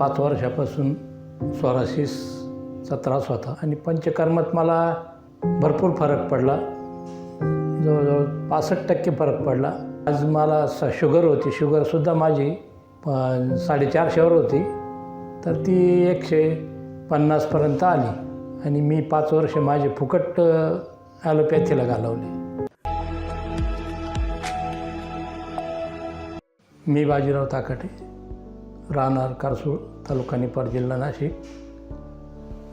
पाच वर्षापासून सोरासिसचा त्रास होता आणि पंचकर्मात मला भरपूर फरक पडला. जवळजवळ पासष्ट टक्के फरक पडला. आज मला स शुगर होती. शुगरसुद्धा माझी प- साडेचारशेवर होती. तर ती एकशे पन्नासपर्यंत आली. आणि मी पाच वर्ष माझे फुकट ॲलोपॅथीला घालवले. मी बाजीराव ताकटे. राहणार कारसूळ तालुका निपाड जिल्हा नाशिक.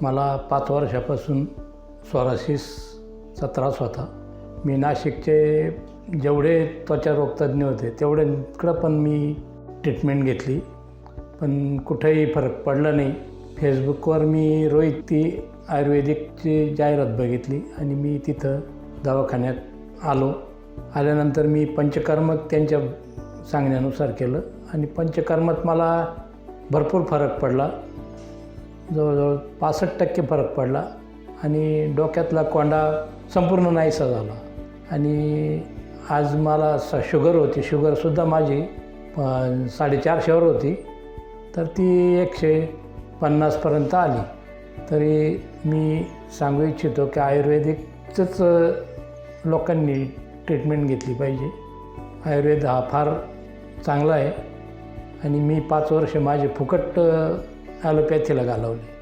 मला पाच वर्षापासून सोरासिसचा त्रास होता. मी नाशिकचे जेवढे त्वचारोग तज्ज्ञ होते तेवढ्यांकडं पण मी ट्रीटमेंट घेतली. पण कुठेही फरक पडला नाही. फेसबुकवर मी रोहित ती आयुर्वेदिकची जाहिरात बघितली आणि मी तिथं दवाखान्यात आलो. आल्यानंतर मी पंचकर्मक त्यांच्या सांगण्यानुसार केलं. आणि पंचकर्मात मला भरपूर फरक पडला. जवळजवळ पासष्ट टक्के फरक पडला. आणि डोक्यातला कोंडा संपूर्ण नाहीसा झाला. आणि आज मला स शुगर होती. शुगरसुद्धा माझी प- साडेचारशेवर होती. तर ती एकशे पन्नासपर्यंत आली. तरी मी सांगू इच्छितो की आयुर्वेदिकचंच लोकांनी ट्रीटमेंट घेतली पाहिजे. आयुर्वेद हा फार चांगला आहे. आणि मी पाच वर्ष माझे फुकट ॲलोपॅथीला घालवले.